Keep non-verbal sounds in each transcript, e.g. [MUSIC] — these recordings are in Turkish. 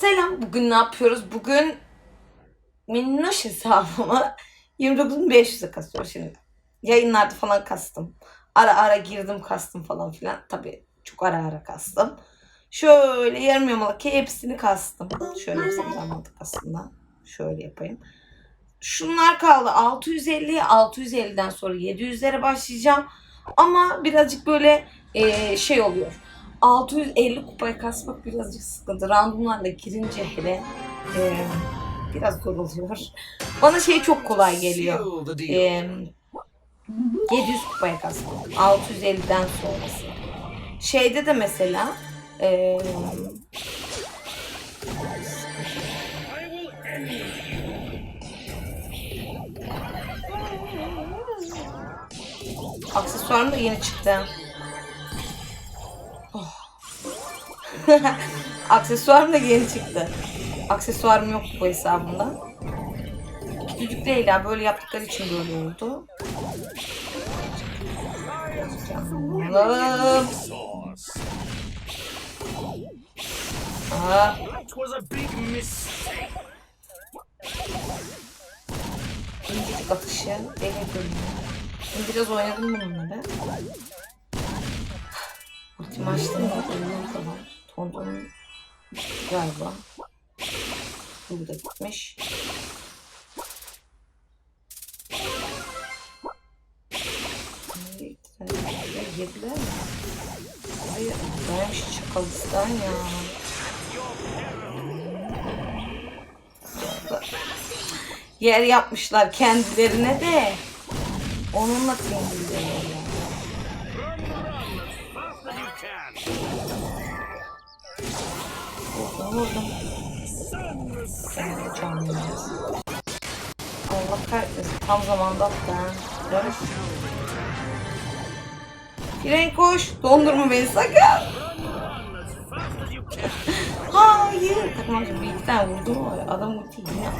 Selam. Bugün ne yapıyoruz? Bugün minnoş hesabımı [LAUGHS] 29.500'e kasıyorum şimdi. Yayınlarda falan kastım. Ara ara girdim kastım falan filan. Tabii çok ara ara kastım. Şöyle yarım yamalak hepsini kastım. Şöyle yapamadık aslında. Şöyle yapayım. Şunlar kaldı. 650'ye 650'den sonra 700'lere başlayacağım. Ama birazcık böyle eee, şey oluyor. 650 kupaya kasmak birazcık sıkıntı. Randomlarla girince hele eee, biraz zor oluyor. Bana şey çok kolay geliyor. Eee 700 kupaya kasmak. 650'den sonrası. Şeyde de mesela eee Aksesuarım da yeni çıktı. [LAUGHS] Aksesuarım da yeni çıktı. Aksesuarım yoktu bu hesabımda. Küçücük Leyla böyle yaptıkları için böyle oldu. Sauce. Aa, incecik atışı. Deli görünüyor. Şimdi biraz oynadım bununla ben. Ultimi açtım da oyunum Tontonun galiba. Bu da gitmiş. Girdiler mi? Buraya gelmiş çakalistan ya. Yer yapmışlar kendilerine de. Onunla tembihliyorlar can. Vurdum canlayacağız. Allah kahretsin. Tam zamanda attı ha. Barış. Fren koş. Dondurma beni sakın. [LAUGHS] Hayır. Takım amca bir iki tane vurdum var. Adam ulti yine attı.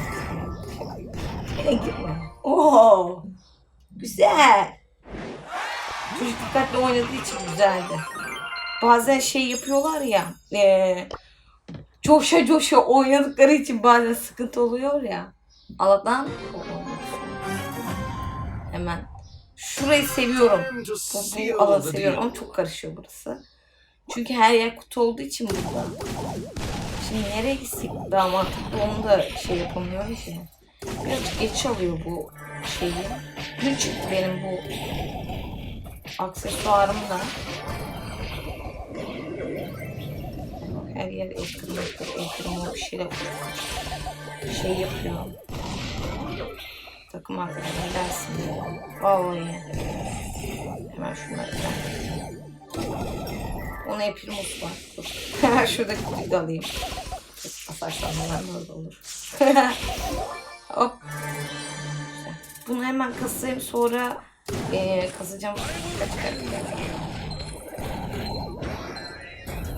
Oo. Güzel. Çocuk dikkatli oynadığı için güzeldi. Bazen şey yapıyorlar ya. eee coşa coşa oynadıkları için bazen sıkıntı oluyor ya. Allah'tan o olmasın. Hemen. Şurayı seviyorum. Bu, alanı seviyorum ama çok karışıyor burası. Çünkü her yer kutu olduğu için burada. Şimdi nereye gitsek daha mantıklı onu da şey yapamıyoruz ya. Birazcık geç alıyor bu şeyi. Dün çıktı benim bu aksesuarım da. Yer ekran ekran ekran bir şeyler şey yapıyor. Takım arkadaşlar dersin ya. Vallahi. Hemen şunları ben. Ona epirimos var. [LAUGHS] Hemen şuradaki kutuyu alayım. Asarsam hemen orada olur. Hop. [LAUGHS] Güzel. Bunu hemen kasayım sonra eee kasacağım. Kaç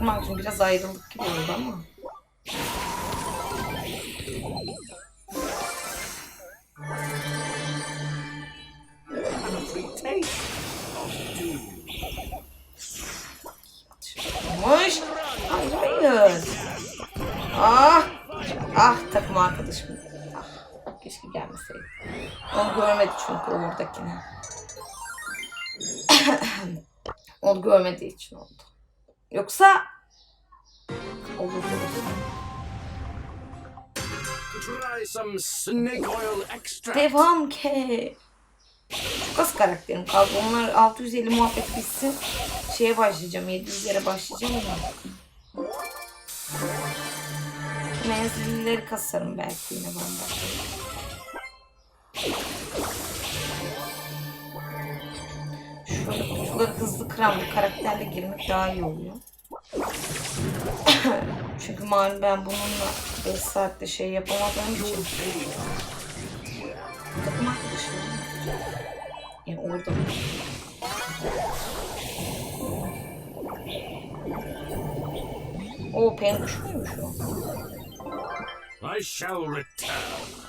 Takım için biraz ayrıldık gibi oldu ama. Hayır hayır. Ah. Ah takım arkadaşım. Ah. Keşke gelmeseydi. Onu görmedi çünkü oradakini. [COUGHS] Onu görmediği için oldu. Yoksa olur. Devam. Çok az karakterim kaldı. Onlar 650 muhabbet bitsin. Şeye başlayacağım. 700'lere başlayacağım ama. Menzilleri kasarım belki yine ben de. Kutuları hızlı kıran bir karakterle girmek daha iyi oluyor. [COUGHS] Çünkü malum ben bununla 5 saatte şey yapamadığım için. Takım arkadaşım. Yani orada? O pen uçmuyormuş o. I shall return.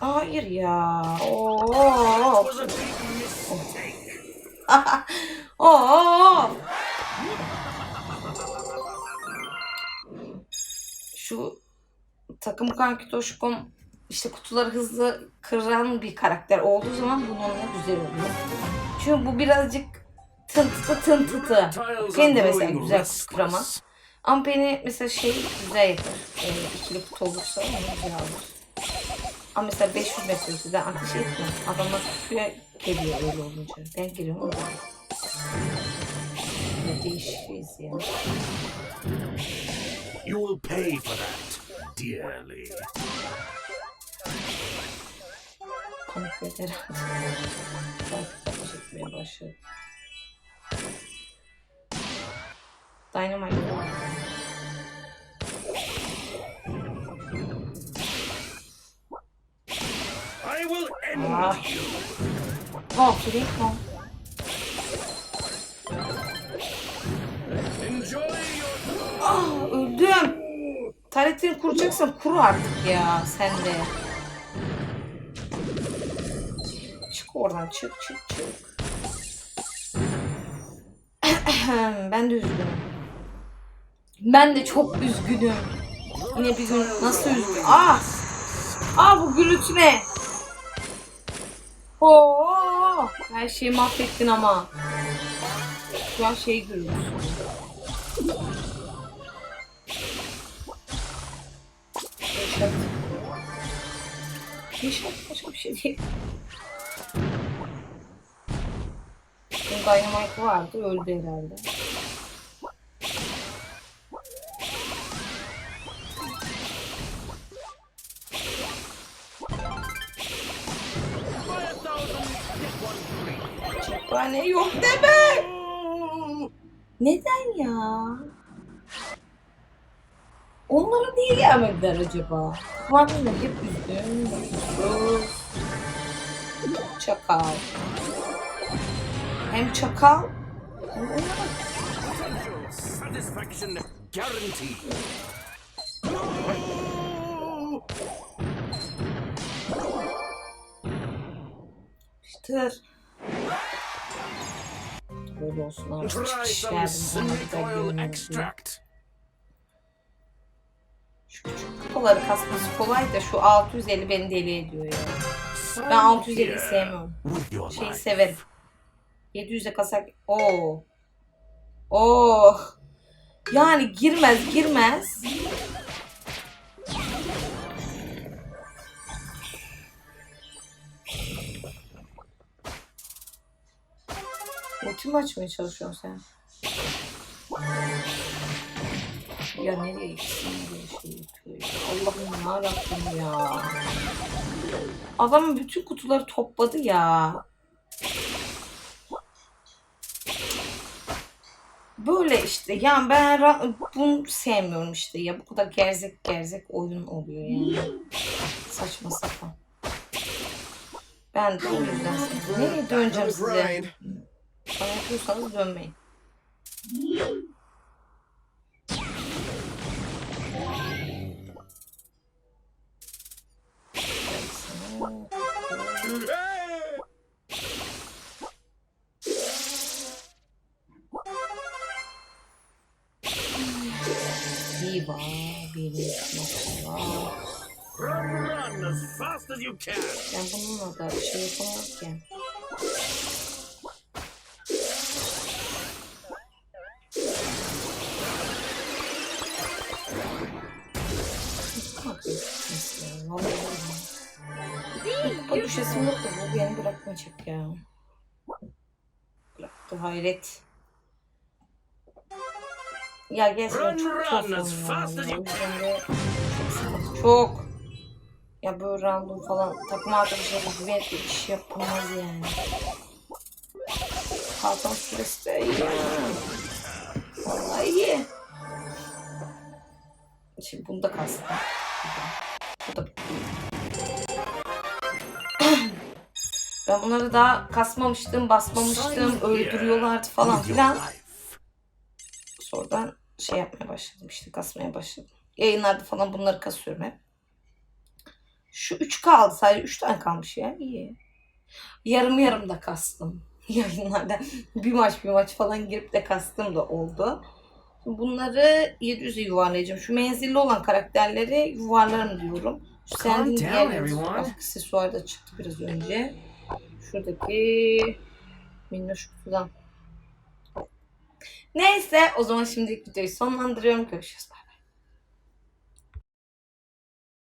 Hayır ya. Oo. Mistake. Oo. Şu takım kanki Toşkom işte kutuları hızlı kıran bir karakter olduğu zaman bunun ne güzel oluyor. Çünkü bu birazcık tıntıtı tıntıtı. Penny de mesela güzel kutu kıramaz. Ama Penny mesela şey güzel yapar. Ee, ikili kutu olursa onu güzel alır. Ama mesela 500 metre öteden ateş etmem. Adamlar kutuya geliyor öyle olunca. Ben geliyorum o da. Ne değişiyiz ya. You will pay for that dearly. Komik bir herhalde. Etmeye başladı. Dynamite Ah. no. Enjoy your Ah, öldüm. Taretini kuracaksan kur artık ya sen de. Çık oradan çık çık çık. [COUGHS] ben de üzgünüm. Ben de çok üzgünüm. Yine gün nasıl üzgün? Ah! Ah bu gürültü ne? Oo! Her şeyi mahvettin ama. Şu an şey gürültüsü. Yaşat. Yaşat başka bir şey değil. Dynamite vardı öldü herhalde. Cephane yok deme. Neden ya? Onlara niye gelmediler acaba? Var mı hep üzgün, mutsuz. Çakal. Hem çakal hem satisfaction guaranteed. Tır. Da oil görünüyor. extract. Şu küçük kupaları kasması kolay da şu 650 beni deli ediyor ya. Ben 650 here sevmiyorum. Şeyi severim. 700'e kasak. Oo. Oh. Yani girmez girmez. Ultimi açmaya çalışıyorsun sen. Ya nereye gitsin böyle şey yapıyor ya. Allah'ım yarabbim ya. Adam bütün kutuları topladı ya. Böyle işte yani ben bunu sevmiyorum işte ya bu kadar gerzek gerzek oyun oluyor yani. Saçma sapan. Ben de o yüzden sevmiyorum. Nereye döneceğim size? Bana yapıyorsanız dönmeyin. Bir var, bir nokta var. Run, run as fast as you can. Ben bununla da bir şey yapamam ki. Düşesim yok da bu beni bırakmayacak ya. Bıraktı hayret. Ya gerçekten çok run çok ya. çok. Ya böyle random falan takım arkadaşlarına güvenip bir iş yapılmaz yani. Kalkan süresi de iyi. ya. Vallahi iyi. Şimdi bunu da Ben bunları daha kasmamıştım, basmamıştım, öldürüyorlardı falan filan. Sonradan şey yapmaya başladım işte kasmaya başladım. Yayınlarda falan bunları kasıyorum hep. Şu 3 kaldı. Sadece 3 tane kalmış ya. İyi. Yarım yarım da kastım. [LAUGHS] Yayınlarda bir maç bir maç falan girip de kastım da oldu. Bunları 700'e yuvarlayacağım. Şu menzilli olan karakterleri yuvarlarım diyorum. Şu down, diğer everyone. aksesuar da çıktı biraz önce. Şuradaki minnoş kutudan. Neyse o zaman şimdilik videoyu sonlandırıyorum. Görüşürüz.